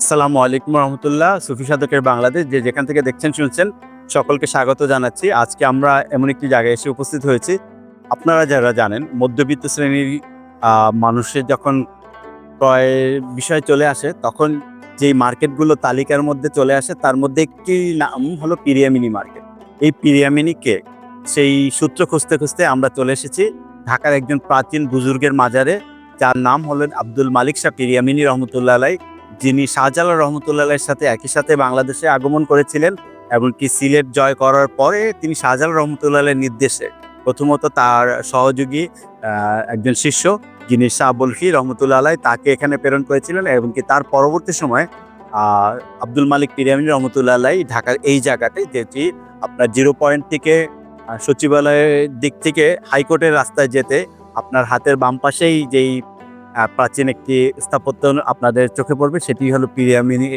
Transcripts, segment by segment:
আসসালামু আলাইকুম রহমতুল্লাহ, সুফি সাধকের বাংলাদেশ, যে যেখান থেকে দেখছেন, শুনছেন, সকলকে স্বাগত জানাচ্ছি। আজকে আমরা এমন একটি জায়গায় এসে উপস্থিত হয়েছি। আপনারা যারা জানেন, মধ্যবিত্ত শ্রেণির মানুষের যখন ক্রয় বিষয় চলে আসে, তখন যেই মার্কেটগুলো তালিকার মধ্যে চলে আসে, তার মধ্যে একটি নাম হলো পিরিয়ামিনি মার্কেট। এই পিরিয়ামিনি কে? সেই সূত্র খুঁজতে খুঁজতে আমরা চলে এসেছি ঢাকার একজন প্রাচীন বুজুর্গের মাজারে, যার নাম হলেন আব্দুল মালিক শাহ পিরিয়ামিনি রহমতুল্লাহ আলাই যিনি শাহজালাল রহমতুল্লাহের সাথে একই সাথে বাংলাদেশে আগমন করেছিলেন এমনকি সিলেট জয় করার পরে তিনি শাহজালাল রহমতুল্লাহের নির্দেশে প্রথমত তার সহযোগী একজন শিষ্য যিনি শাহ বলফি রহমতুল্লাহ তাকে এখানে প্রেরণ করেছিলেন এবং কি তার পরবর্তী সময় আব্দুল মালিক পিরিয়ামিন রহমতুল্লাহ ঢাকার এই জায়গাতে যেটি আপনার জিরো পয়েন্ট থেকে সচিবালয়ের দিক থেকে হাইকোর্টের রাস্তায় যেতে আপনার হাতের বাম পাশেই যেই প্রাচীন একটি স্থাপত্য আপনাদের চোখে পড়বে। সেটি হলো পিরিয়ামিনি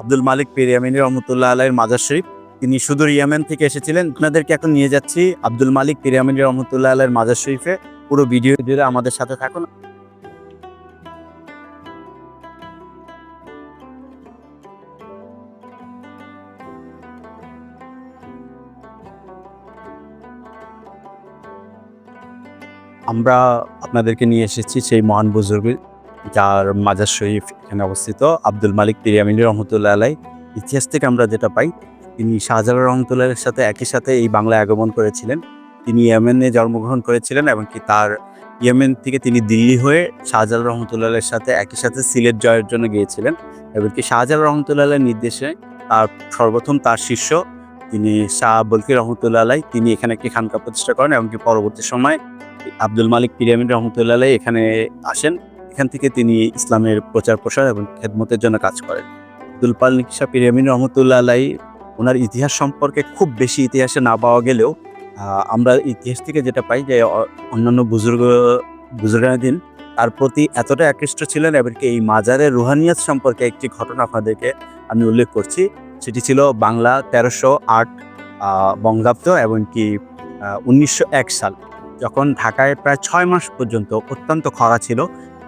আব্দুল মালিক পিরিয়ামিনি রহমতুল্লাহ আলাইয়ের মাজার শরীফ। তিনি সুদূর ইয়ামেন থেকে এসেছিলেন। আপনাদেরকে এখন নিয়ে যাচ্ছি আব্দুল মালিক পিরিয়ামিনি রহমতুল্লাহ আলাইয়ের মাজার শরীফে। পুরো ভিডিও জুড়ে আমাদের সাথে থাকুন। আমরা আপনাদেরকে নিয়ে এসেছি সেই মহান বুজুর্গের যার মাজার শরীফ এখানে অবস্থিত, আব্দুল মালিক পিরিয়ামিনী রহমতুল্লাহ আলাই ইতিহাস থেকে আমরা যেটা পাই, তিনি শাহজালাল রহমতুল্লাহের সাথে একই সাথে এই বাংলায় আগমন করেছিলেন। তিনি ইয়েমেনে জন্মগ্রহণ করেছিলেন এবং কি তার ইয়েমেন থেকে তিনি দিল্লি হয়ে শাহজালাল রহমতুল্লাহের সাথে একই সাথে সিলেট জয়ের জন্য গিয়েছিলেন। এবং কি শাহজালাল রহমতুল্লাহের নির্দেশে তার সর্বপ্রথম তার শিষ্য তিনি শাহ বলকি রহমতুল্লাহ আলাই তিনি এখানে একটি খানকা প্রতিষ্ঠা করেন এবং কি পরবর্তী সময় আব্দুল মালিক পিরামিড রহমতুল্লাহ এখানে আসেন। এখান থেকে তিনি ইসলামের প্রচার প্রসার এবং খেদমতের জন্য কাজ করেন। আব্দুল পালিক শাহ পিরামিড রহমতুল্লাহ আলাই ওনার ইতিহাস সম্পর্কে খুব বেশি ইতিহাসে না পাওয়া গেলেও আমরা ইতিহাস থেকে যেটা পাই যে অন্যান্য বুজুর্গ বুজুর্গাদিন তার প্রতি এতটা আকৃষ্ট ছিলেন এমনকি এই মাজারের রুহানিয়াত সম্পর্কে একটি ঘটনা আপনাদেরকে আমি উল্লেখ করছি। সেটি ছিল বাংলা তেরোশো আট বঙ্গাব্দ এমনকি উনিশশো এক সাল। যখন ঢাকায় প্রায় ছয় মাস পর্যন্ত অত্যন্ত খরা ছিল,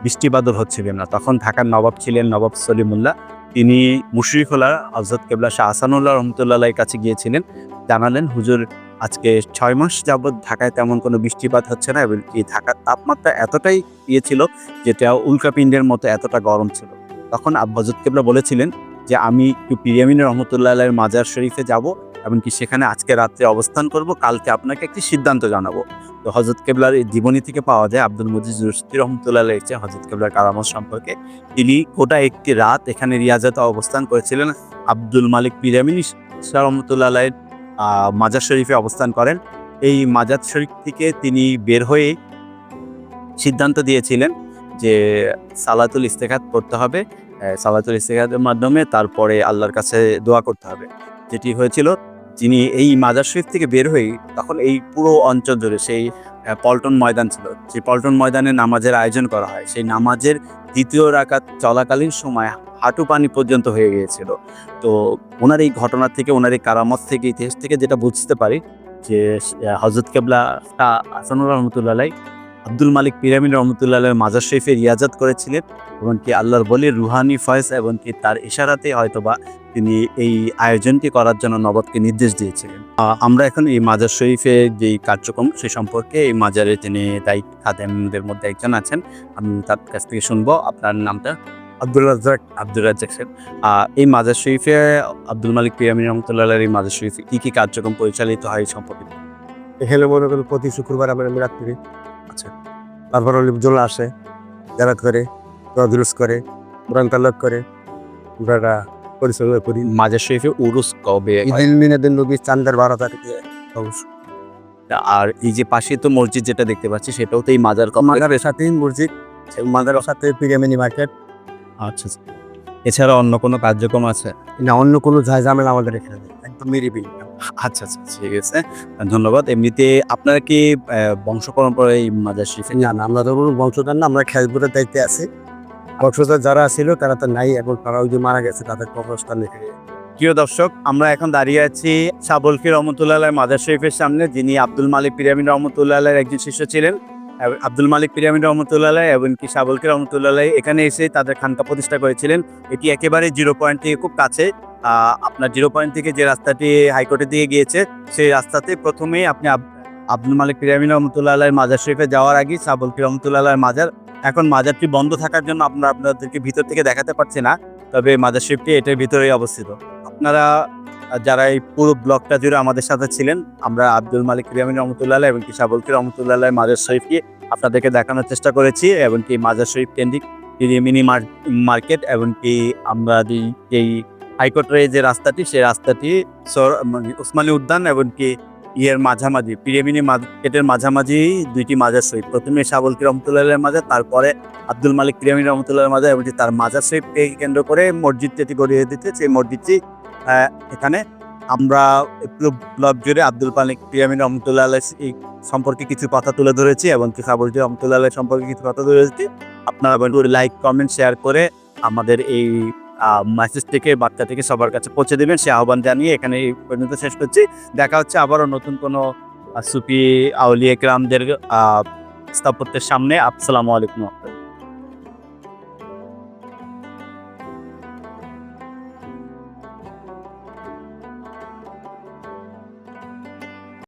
বৃষ্টি বাদল হচ্ছিল না তখন ঢাকার নবাব ছিলেন নবাব সলিমুল্লাহ। তিনি মুশরিকুল্লাহ আজদ কেবলা শাহ আসানুল্লাহ রহমতুল্লাহ কাছে গিয়েছিলেন। জানালেন, হুজুর, আজকে ছয় মাস যাবৎ ঢাকায় তেমন কোনো বৃষ্টিপাত হচ্ছে না এবং এই ঢাকার তাপমাত্রা এতটাই ইয়ে ছিল যেটা উল্কাপিণ্ডের মতো এতটা গরম ছিল? তখন হজরত কেবলা বলেছিলেন যে, আমি একটু পিরিয়ামিন রহমতুল্লাহ মাজার শরীফে যাব এমনকি সেখানে আজকে রাত্রে অবস্থান করব। কালকে আপনাকে একটি সিদ্ধান্ত জানাব। তো হজরত কেবলার জীবনী থেকে পাওয়া যায় আব্দুল মজিদ রুস্তি রহমতুল্লাহ লিখছে হজরত কেবলার কারামত সম্পর্কে। তিনি গোটা একটি রাত এখানে রিয়াজাতে অবস্থান করেছিলেন। আব্দুল মালিক পিরামিনি শাহ রহমতুল্লাহ মাজার শরীফে অবস্থান করেন। এই মাজার শরীফ থেকে তিনি বের হয়ে সিদ্ধান্ত দিয়েছিলেন যে সালাতুল ইস্তেখাত করতে হবে। সালাতুল ইস্তেখাতের মাধ্যমে তারপরে আল্লাহর কাছে দোয়া করতে হবে। যেটি হয়েছিল যিনি এই মাজার শরীফ থেকে বের হয়ে তখন এই পুরো অঞ্চল জুড়ে সেই পল্টন ময়দান ছিল। সেই পল্টন ময়দানে নামাজের আয়োজন করা হয়, সেই নামাজের দ্বিতীয় রাকাত চলাকালীন সময় হাঁটু পানি পর্যন্ত হয়ে গিয়েছিল। তো ওনার এই ঘটনা থেকে, ওনার এই কারামত থেকে, ইতিহাস থেকে যেটা বুঝতে পারি যে হজরত কেবলা আসানুর রহমতুল্লাহ আব্দুল মালিক পিরামিড রহমতুল্লাহ মাজার শরীফে রিয়াজাত করেছিলেন এবং কি আল্লাহর বলি রুহানি ফয়েজ এবং কি তার ইশারাতে হয়তোবা তিনি এই আয়োজনটি করার জন্য নবদকে নির্দেশ দিয়েছিলেন। আমরা এখন এই মাজার শরীফের যেই কার্যক্রম সে সম্পর্কে এই মাজারে যিনি দায়িত্ব খাদেমদের মধ্যে একজন আছেন আমি তার কাছ থেকে শুনব। আপনার নামটা? আব্দুল রাজ্জাক। আব্দুল রাজ্জাক সাহেব এই মাজার শরীফে আব্দুল মালিক পিরামিড রহমতুল্লাহ এই মাজার শরীফে কী কী কার্যক্রম পরিচালিত হয় এই সম্পর্কে? এখানে মনে করেন প্রতি শুক্রবার আমরা করি আচ্ছা তারপর লোকজন আসে যারা করে দরদুরুস করে কোরআন তাল্লাক করে আমরা এটা পরিচালনা করি। মাজার শরীফে উরুস কবে? ঈদুল মিনাদুল নবী চান্দার বারো তারিখে অবশ্য। আর এই যে পাশে তো মসজিদ যেটা দেখতে পাচ্ছি সেটাও তো এই মাজার কম মাদারের সাথে মসজিদ মাদারের সাথে পিরামিনি মার্কেট। আচ্ছা আচ্ছা। এছাড়া অন্য কোনো কার্যক্রম আছে? না অন্য কোনো ঝামেলা আমাদের এখানে। একদম নিরিবিলি। আচ্ছা আচ্ছা ঠিক আছে। ধন্যবাদ। এমনিতে আপনারা কি বংশ পরম্পরায় এই মাজার শরীফে না না আমরা তো কোনো বংশধর না আমরা খেজপুরের দায়িত্বে আছি। বংশধর যারা ছিল তারা তো নাই এখন তারা যে মারা গেছে তাদের কবরস্থান এখানে। প্রিয় দর্শক আমরা এখন দাঁড়িয়ে আছি সাবলকি রহমতুল্লাহ মাজার শরীফের সামনে যিনি আব্দুল মালিক পিরামিড রহমতুল্লাহ একজন শিষ্য ছিলেন। এবং আব্দুল মালিক পিরামিড রহমতুল্লাহ এবং কি সাবলকে রহমতুল্লাহ এখানে এসে তাদের খানকা প্রতিষ্ঠা করেছিলেন। এটি একেবারে জিরো পয়েন্ট থেকে খুব কাছে। আপনার জিরো পয়েন্ট থেকে যে রাস্তাটি হাইকোর্টের দিকে গিয়েছে, সেই রাস্তাতে প্রথমেই আপনি আব- আব্দুল মালিক পিরামিড রহমতুল্লাহ মাজার শরীফে যাওয়ার আগে সাবলকি রহমতুল্লাহ মাজার। এখন মাজারটি বন্ধ থাকার জন্য আমরা আপনাদেরকে ভিতর থেকে দেখাতে পারছি না, তবে মাজার শরীফটি এটার ভিতরেই অবস্থিত। আপনারা যারা এই পুরো ব্লকটা জুড়ে আমাদের সাথে ছিলেন, আমরা আব্দুল মালিক পিরামিড রহমতুল্লাহ এবং কি সাবলকি রহমতুল্লাহ মাজার শরীফকে আপনাদেরকে দেখানোর চেষ্টা করেছি, এবং কি মাজার শরীফ কেন্দ্রিক মিনি মার্কেট এবং কি আমরা এই হাইকোর্টের যে রাস্তাটি, সেই রাস্তাটি সর- মানে ওসমানী উদ্যান এবং কি ইয়ের মাঝামাঝি, পিরেমিনি মার্কেটের মাঝামাঝি দুইটি মাজার শরীফ। প্রথমে সাবলকি রহমতুল্লাহ মাজার, তারপরে আব্দুল মালিক পিরামিড রহমতুল্লাহ মাজার এবং তার মাজার শরীফকে কেন্দ্র করে মসজিদটি গড়িয়ে দিতে সেই মসজিদটি এখানে আমরা ব্লক জুড়ে আব্দুল মালিক পিরামিড রহমতুল্লাহ এই সম্পর্কে কিছু কথা তুলে ধরেছি এবং কি সাবলকি রহমতুল্লাহ সম্পর্কে কিছু কথা তুলে ধরেছি। আপনারা লাইক কমেন্ট শেয়ার করে আমাদের এই মেসেজটিকে বার্তাটিকে সবার কাছে পৌঁছে দেবেন। সে আহ্বান জানিয়ে এখানে এই পর্যন্ত শেষ করছি। দেখা হচ্ছে আবারও নতুন কোনো সুফি আউলিয়া গ্রামদের স্থাপত্যের সামনে। আসসালামু আলাইকুম।